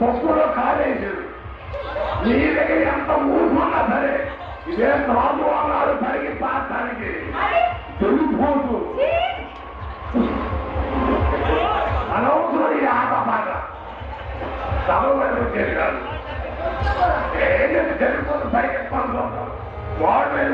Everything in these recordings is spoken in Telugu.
పప్పులో కాలేసాడు నీ దగ్గర ఎంత ఊరుకున్నా సరే ఇదేం రాజు అన్నాడు పరికి పాతానికి తెలిపోతు అనవసరం ఈ ఆట మాట చదవలేదు వచ్చేది కాదు. ఏదైతే తెలిపోతు పైకి వాడు మీద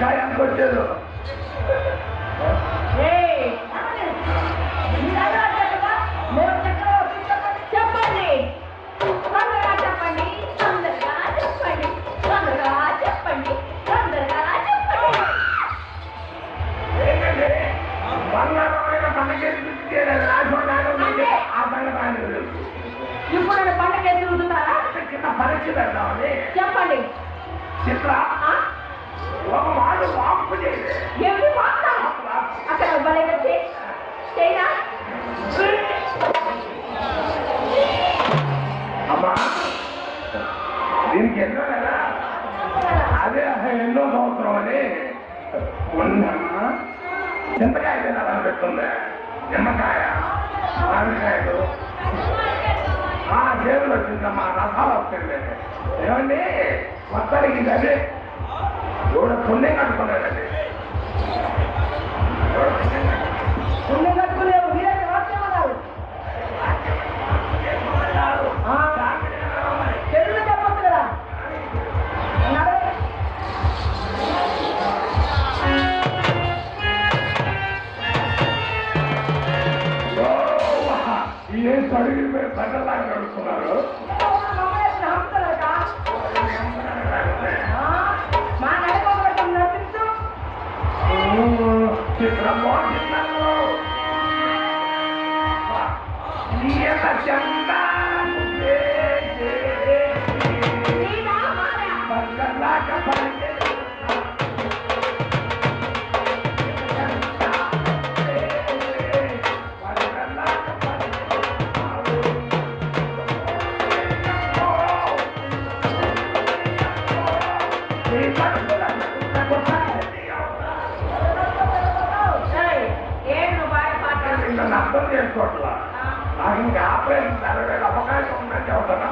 काय काम करते ఉందమ్మా చింతకాయ తినాలని పెట్టుంది నిమ్మకాయ? మామిడికాయలు? ఆ చేతులు వచ్చిందమ్మా రసాలు వస్తుంది. ఏమండి? మొత్తానికి ఇది అదే ఎవడ పుణ్యం కట్టుకున్నాడండి. ఎవడ పుణ్యం కట్టుకున్నాడు? పుణ్యం సడిగి మీరు బండలాగా నడుస్తున్నారు మమ్మల్ని నమ్ముతున్నారట అర్థం చేసుకోవట్లా నాకు ఇంకా ఆపరేషన్ జరగడానికి అవకాశం ఉందని చెబుతున్నా